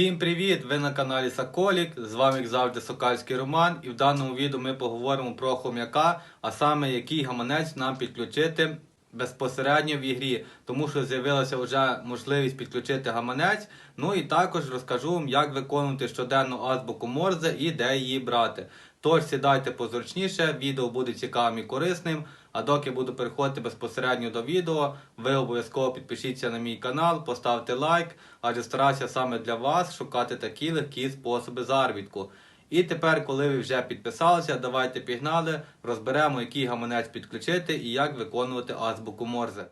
Всім привіт! Ви на каналі Соколік. З вами як завжди Сокальський Роман. І в даному відео ми поговоримо про хом'яка, а саме який гаманець нам підключити безпосередньо в ігрі, тому що з'явилася вже можливість підключити гаманець. Ну і також розкажу вам, як виконувати щоденну азбуку Морзе і де її брати. Тож сідайте позручніше, відео буде цікавим і корисним. А доки буду переходити безпосередньо до відео, ви обов'язково підпишіться на мій канал, поставте лайк, адже стараюся саме для вас шукати такі легкі способи заробітку. І тепер, коли ви вже підписалися, давайте пігнали, розберемо, який гаманець підключити і як виконувати азбуку Морзе.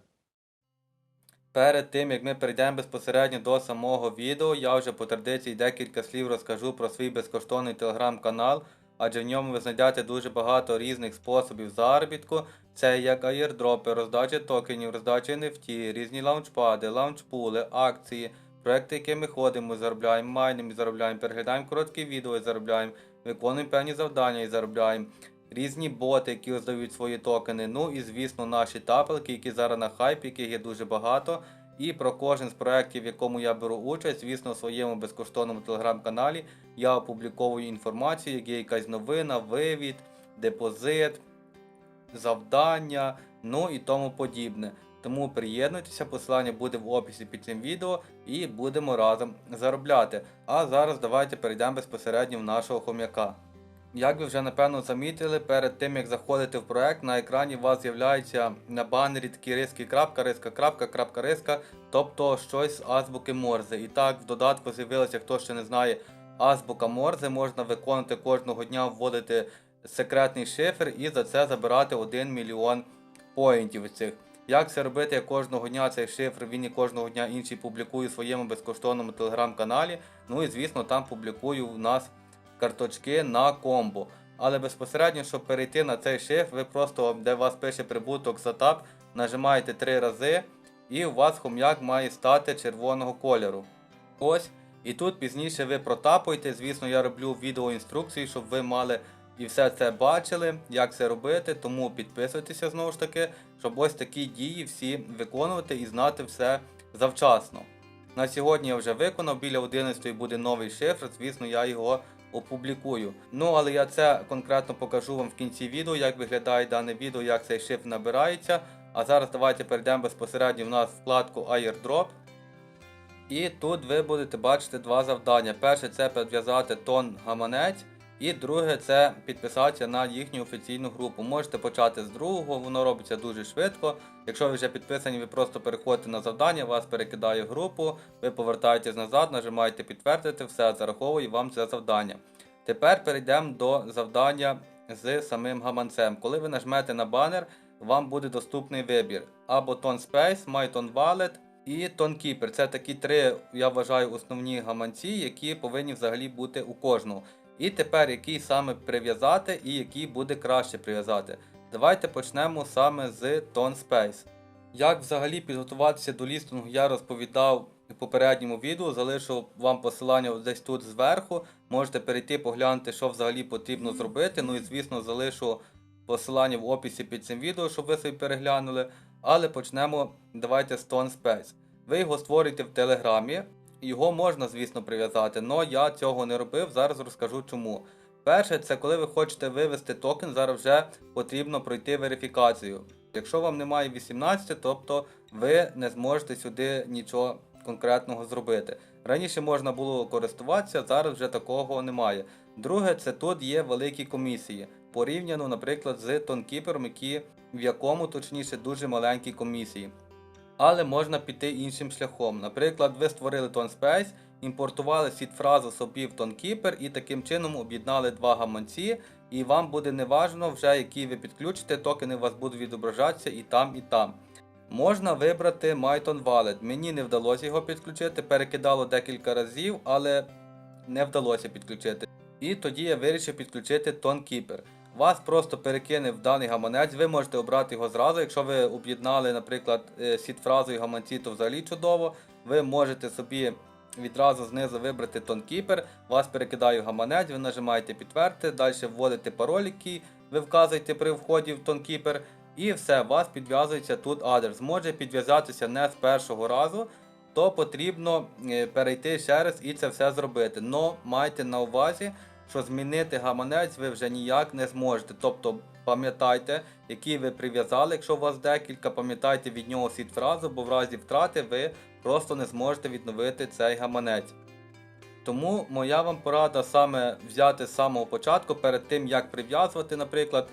Перед тим як ми перейдемо безпосередньо до самого відео, я вже по традиції декілька слів розкажу про свій безкоштовний телеграм-канал, адже в ньому ви знайдете дуже багато різних способів заробітку. Це як аєрдропи, роздача токенів, роздача NFT, різні лаунчпади, лаунчпули, акції, проекти, які ми ходимо, заробляємо, майнимо заробляємо, переглядаємо короткі відео і заробляємо, виконуємо певні завдання і заробляємо. Різні боти, які роздають свої токени. Ну і звісно, наші тапелки, які зараз на хайпі, яких є дуже багато. І про кожен з проєктів, в якому я беру участь, звісно, в своєму безкоштовному телеграм-каналі я опубліковую інформацію, як є якась новина, вивід, депозит, завдання, ну і тому подібне. Тому приєднуйтеся, посилання буде в описі під цим відео і будемо разом заробляти. А зараз давайте перейдемо безпосередньо в нашого хом'яка. Як ви вже напевно замітили, перед тим як заходити в проект, на екрані у вас з'являється на банері такі риски крапка, риска крапка, крапка риска, тобто щось з азбуки Морзе. І так в додатку з'явилося, хто ще не знає, азбука Морзе можна виконувати кожного дня, вводити секретний шифр і за це забирати 1 мільйон поінтів цих. Як це робити я кожного дня цей шифр, він і кожного дня інший публікую в своєму безкоштовному телеграм-каналі. Ну і звісно, там публікую в нас карточки на комбо. Але безпосередньо, щоб перейти на цей шифр, ви просто, де у вас пише прибуток за тап, нажимаєте три рази, і у вас хом'як має стати червоного кольору. Ось. І тут пізніше ви протапуєте. Звісно, я роблю відеоінструкції, щоб ви мали і все це бачили, як це робити. Тому підписуйтеся знову ж таки, щоб ось такі дії всі виконувати і знати все завчасно. На сьогодні я вже виконав, біля 11 буде новий шифр, звісно, я його опублікую. Ну, але я це конкретно покажу вам в кінці відео, як виглядає дане відео, як цей шифр набирається. А зараз давайте перейдемо безпосередньо в нас в вкладку Airdrop. І тут ви будете бачити два завдання. Перше це підв'язати тон гаманець. І друге це підписатися на їхню офіційну групу. Можете почати з другого, воно робиться дуже швидко. Якщо ви вже підписані, ви просто переходите на завдання, вас перекидає в групу, ви повертаєтесь назад, нажимаєте підтвердити, все зараховує вам це завдання. Тепер перейдемо до завдання з самим гаманцем. Коли ви нажмете на банер, вам буде доступний вибір або Tone Space, MyTone Wallet і ToneKeeper. Це такі три, я вважаю, основні гаманці, які повинні взагалі бути у кожного. І тепер який саме прив'язати і який буде краще прив'язати. Давайте почнемо саме з Tone Space. Як взагалі підготуватися до лістингу, я розповідав в попередньому відео, залишу вам посилання десь тут зверху. Можете перейти поглянути, що взагалі потрібно зробити. Ну і звісно залишу посилання в описі під цим відео, щоб ви собі переглянули. Але почнемо давайте з Tone Space. Ви його створюєте в Телеграмі. Його можна, звісно, прив'язати, але я цього не робив, зараз розкажу чому. Перше, це коли ви хочете вивести токен, зараз вже потрібно пройти верифікацію. Якщо вам немає 18, тобто ви не зможете сюди нічого конкретного зробити. Раніше можна було користуватися, зараз вже такого немає. Друге, це тут є великі комісії, порівняно, наприклад, з тонкіпером, в якому точніше дуже маленькі комісії. Але можна піти іншим шляхом. Наприклад, ви створили ToneSpace, імпортували сід-фразу собі в ToneKeeper і таким чином об'єднали два гаманці, і вам буде неважно вже, які ви підключите, токени у вас будуть відображатися і там, і там. Можна вибрати MyTon Wallet. Мені не вдалося його підключити, перекидало декілька разів, але не вдалося підключити. І тоді я вирішив підключити ToneKeeper. Вас просто перекине в даний гаманець, ви можете обрати його зразу. Якщо ви об'єднали, наприклад, сід-фразою гаманці, то взагалі чудово. Ви можете собі відразу знизу вибрати ToneKeeper, вас перекидає в гаманець, ви нажимаєте підтвердити, далі вводите пароль, який ви вказуєте при вході в ToneKeeper, і все, вас підв'язується тут адрес. Може підв'язатися не з першого разу. то потрібно е, перейти ще раз і це все зробити. Но майте на увазі, що змінити гаманець ви вже ніяк не зможете. Тобто пам'ятайте, який ви прив'язали, якщо у вас декілька, пам'ятайте від нього сід фразу, бо в разі втрати ви просто не зможете відновити цей гаманець. Тому моя вам порада саме взяти з самого початку, перед тим як прив'язувати, наприклад,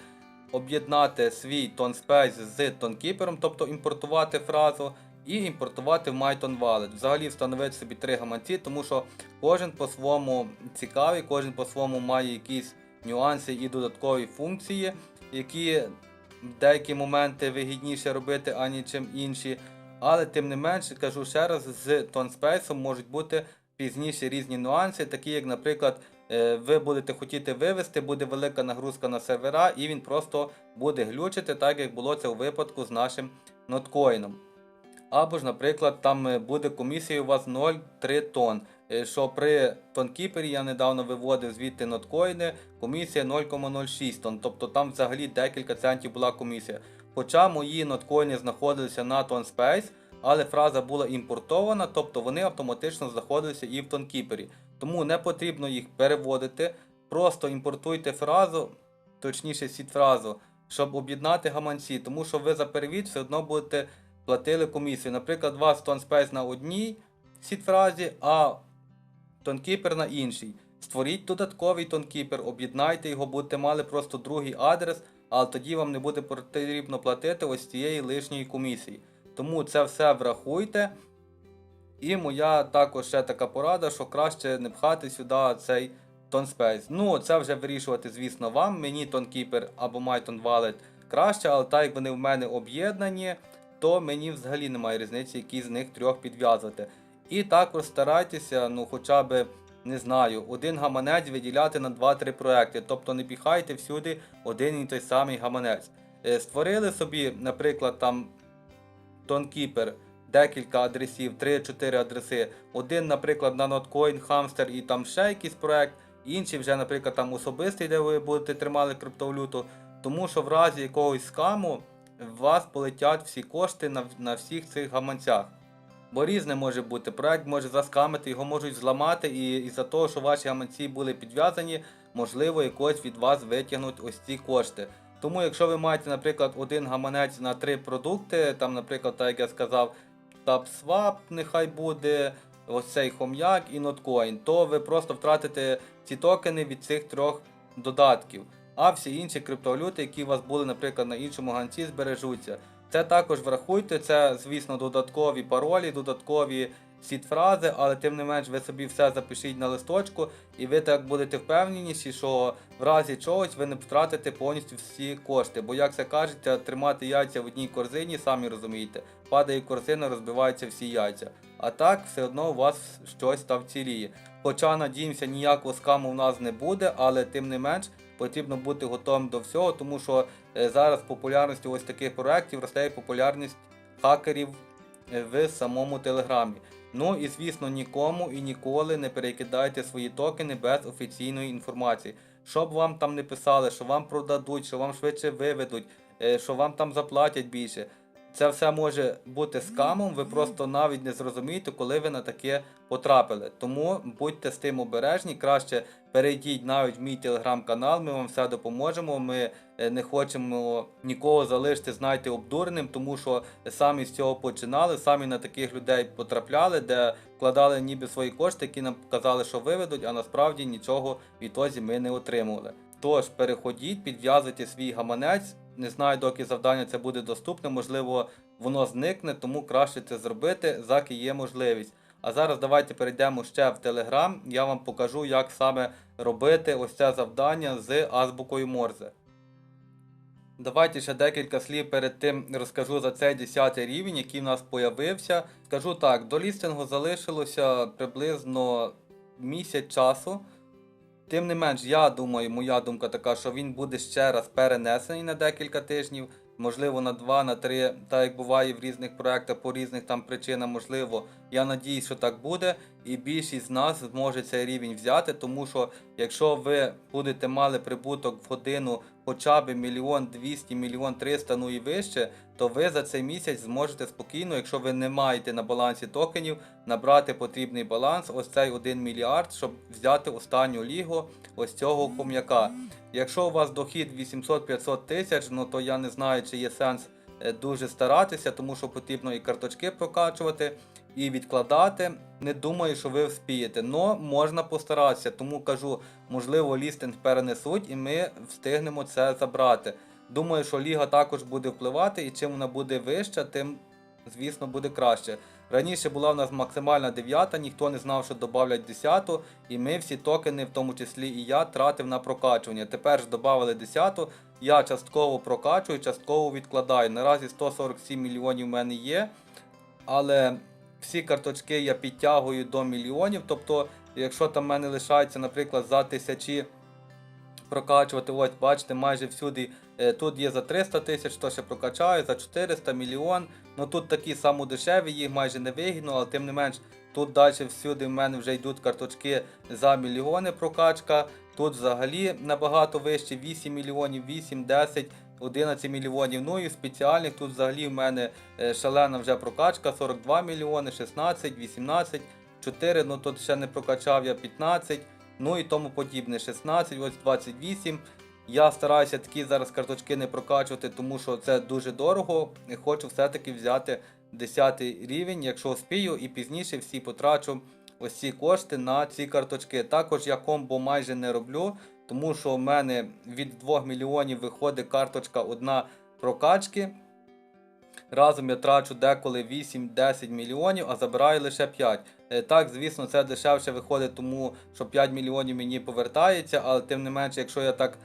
об'єднати свій ToneSpace з ToneKeeper, тобто імпортувати фразу, і імпортувати в MyTone Wallet. Взагалі встановити собі три гаманці, тому що кожен по-своєму цікавий, кожен по-своєму має якісь нюанси і додаткові функції, які в деякі моменти вигідніше робити, ані чим інші. Але тим не менше, кажу ще раз, з ToneSpace можуть бути пізніше різні нюанси, такі як, наприклад, е, ви будете хотіти вивести, буде велика нагрузка на сервера, і він просто буде глючити, так як було це у випадку з нашим ноткоїном. Або ж, наприклад, там е, буде комісія у вас 0,3 тонн. е, Що при тонкіпері я недавно виводив звідти ноткоїни, комісія 0,06 тонн. Тобто там взагалі декілька центів була комісія. Хоча мої ноткоїни знаходилися на ToneSpace, але фраза була імпортована, тобто вони автоматично знаходилися і в тонкіпері. Тому не потрібно їх переводити. Просто імпортуйте фразу, точніше сід фразу, щоб об'єднати гаманці, тому що ви за перевід все одно будете платили комісію. Наприклад, у вас ToneSpace на одній сід-фразі, а тонкіпер на іншій. Створіть додатковий тонкіпер, об'єднайте його, будете мали просто другий адрес, але тоді вам не буде потрібно платити ось цієї лишньої комісії. Тому це все врахуйте. І моя також ще така порада, що краще не пхати сюди цей ToneSpace. Ну, це вже вирішувати, звісно, вам. Мені ToneKeeper або MyTone Wallet краще, але так як вони в мене об'єднані, то мені взагалі немає різниці, які з них трьох підв'язувати. І також старайтеся, ну хоча б, не знаю, один гаманець виділяти на 2-3 проекти. Тобто не піхайте всюди один і той самий гаманець. Е, Створили собі, наприклад, там ToneKeeper, декілька адресів, 3-4 адреси. Один, наприклад, на Notcoin, Hamster і там ще якийсь проект, інший вже, наприклад, там особистий, де ви будете тримали криптовалюту. Тому що в разі якогось скаму в вас полетять всі кошти на, на всіх цих гаманцях. Бо різне може бути. Проект може заскамити, його можуть зламати, і із-за того, що ваші гаманці були підв'язані, можливо, якось від вас витягнуть ось ці кошти. Тому, якщо ви маєте, наприклад, один гаманець на три продукти, там, наприклад, так як я сказав, TapSwap нехай буде, ось цей хом'як і Notcoin, то ви просто втратите ці токени від цих трьох додатків. А всі інші криптовалюти, які у вас були, наприклад, на іншому ганці, збережуться. Це також врахуйте, це, звісно, додаткові паролі, додаткові сід-фрази, але тим не менш ви собі все запишіть на листочку, і ви так будете впевненіші, що в разі чогось ви не втратите повністю всі кошти. Бо, як це кажеться, тримати яйця в одній корзині, самі розумієте, падає корзина, розбиваються всі яйця. А так все одно у вас щось там вціліє. Хоча, надіємося, ніякого скаму в нас не буде, але тим не менш потрібно бути готовим до всього, тому що е, зараз популярністю ось таких проєктів росте популярність хакерів е, в самому Телеграмі. Ну і звісно, нікому і ніколи не перекидайте свої токени без офіційної інформації. Щоб вам там не писали, що вам продадуть, що вам швидше виведуть, е, що вам там заплатять більше. Це все може бути скамом, ви просто навіть не зрозумієте, коли ви на таке потрапили. Тому будьте з тим обережні, краще перейдіть навіть в мій телеграм-канал, ми вам все допоможемо. Ми е, не хочемо нікого залишити, знаєте, обдуреним, тому що самі з цього починали, самі на таких людей потрапляли, де вкладали ніби свої кошти, які нам казали, що виведуть, а насправді нічого відтоді ми не отримували. Тож переходіть, підв'язуйте свій гаманець. Не знаю, доки завдання це буде доступне, можливо, воно зникне, тому краще це зробити, заки є можливість. А зараз давайте перейдемо ще в Telegram, я вам покажу, як саме робити ось це завдання з азбукою Морзе. Давайте ще декілька слів перед тим розкажу за цей 10 рівень, який в нас появився. Скажу так, до лістингу залишилося приблизно місяць часу. Тим не менш, я думаю, моя думка така, що він буде ще раз перенесений на декілька тижнів, можливо, на 2, на 3, так як буває в різних проектах по різних там причинам, можливо. Я надіюсь, що так буде, і більшість з нас зможе цей рівень взяти, тому що якщо ви будете мали прибуток в годину хоча б мільйон двісті, мільйон триста, ну і вище, то ви за цей місяць зможете спокійно, якщо ви не маєте на балансі токенів, набрати потрібний баланс, ось цей 1 мільярд, щоб взяти останню лігу ось цього хом'яка. Якщо у вас дохід 800-500 тисяч, ну то я не знаю, чи є сенс е, дуже старатися, тому що потрібно і карточки прокачувати, і відкладати. Не думаю, що ви вспієте. Но можна постаратися, тому кажу, можливо, лістинг перенесуть і ми встигнемо це забрати. Думаю, що ліга також буде впливати, і чим вона буде вища, тим, звісно, буде краще. Раніше була в нас максимальна дев'ята, ніхто не знав, що додавлять десяту, і ми всі токени, в тому числі і я, тратив на прокачування. Тепер ж додали десяту, я частково прокачую, частково відкладаю. Наразі 147 мільйонів в мене є, але всі карточки я підтягую до мільйонів. Тобто, якщо там в мене лишається, наприклад, за тисячі прокачувати, ось бачите, майже всюди. е, Тут є за 300 тисяч, то ще прокачаю, за 400 мільйон. Ну тут такі самодешеві, їх майже не вигідно, але тим не менш, тут далі всюди в мене вже йдуть карточки за мільйони прокачка. Тут взагалі набагато вище 8 мільйонів, 8, 10, 11 мільйонів. Ну і спеціальних тут взагалі в мене е, шалена вже прокачка 42 мільйони, 16, 18, 4, ну тут ще не прокачав я 15, ну і тому подібне. 16, ось 28. Я стараюся такі зараз карточки не прокачувати, тому що це дуже дорого. Хочу все-таки взяти 10 рівень, якщо успію, і пізніше всі потрачу ось ці кошти на ці карточки. Також я комбо майже не роблю, тому що в мене від 2 мільйонів виходить карточка одна прокачки. Разом я трачу деколи 8-10 мільйонів, а забираю лише 5. Е, Так, звісно, це дешевше виходить, тому що 5 мільйонів мені повертається, але тим не менше, якщо я так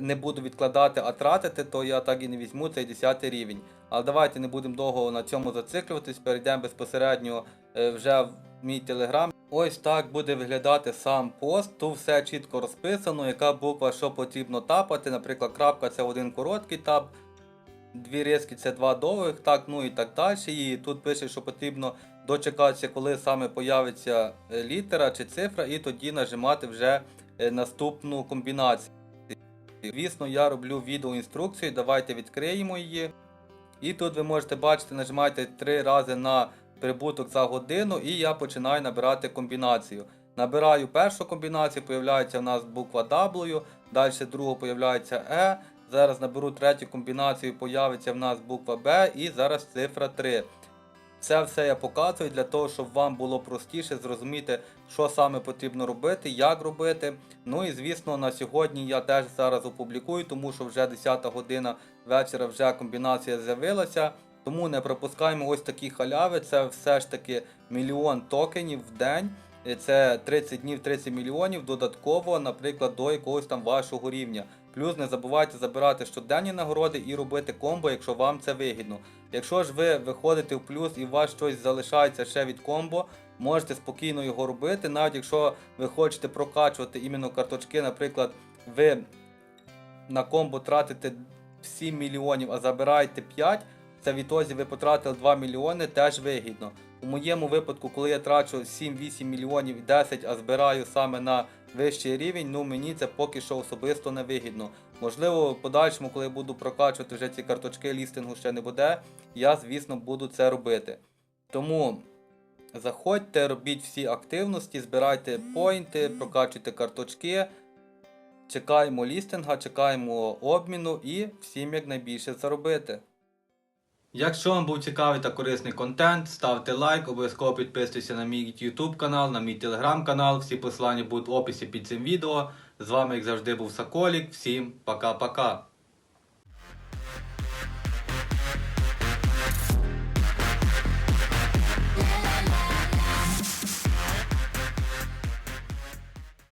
не буду відкладати, а тратити, то я так і не візьму цей 10 рівень. Але давайте не будемо довго на цьому зациклюватись, перейдемо безпосередньо е, вже в мій телеграм. Ось так буде виглядати сам пост. Тут все чітко розписано, яка буква, що потрібно тапати. Наприклад, крапка це один короткий тап, дві риски це два довгих, так, ну і так далі. І тут пише, що потрібно дочекатися, коли саме появиться е, літера чи цифра, і тоді нажимати вже е, наступну комбінацію. Звісно, я роблю відеоінструкцію, давайте відкриємо її. І тут ви можете бачити, нажимаєте три рази на прибуток за годину, і я починаю набирати комбінацію. Набираю першу комбінацію, появляється в нас буква W, далі другу появляється E. Зараз наберу третю комбінацію, появиться в нас буква B і зараз цифра 3. Це все я показую для того, щоб вам було простіше зрозуміти, що саме потрібно робити, як робити. Ну і звісно, на сьогодні я теж зараз опублікую, тому що вже 10 година вечора вже комбінація з'явилася. Тому не пропускаємо ось такі халяви. Це все ж таки мільйон токенів в день. Це 30 днів 30 мільйонів додатково, наприклад, до якогось там вашого рівня. Плюс не забувайте забирати щоденні нагороди і робити комбо, якщо вам це вигідно. Якщо ж ви виходите в плюс і у вас щось залишається ще від комбо, можете спокійно його робити. Навіть якщо ви хочете прокачувати іменно карточки, наприклад, ви на комбо тратите 7 мільйонів, а забираєте 5, це відтоді ви потратили 2 мільйони, теж вигідно. У моєму випадку, коли я трачу 7-8 мільйонів 10, а збираю саме на вищий рівень, ну мені це поки що особисто не вигідно. Можливо, в подальшому, коли я буду прокачувати вже ці карточки, лістингу ще не буде, я, звісно, буду це робити. Тому заходьте, робіть всі активності, збирайте поінти, прокачуйте карточки. Чекаємо лістинга, чекаємо обміну і всім якнайбільше заробити. Якщо вам був цікавий та корисний контент, ставте лайк, обов'язково підписуйтесь на мій YouTube канал, на мій Telegram канал. Всі посилання будуть в описі під цим відео. З вами, як завжди, був Соколік. Всім пока-пока.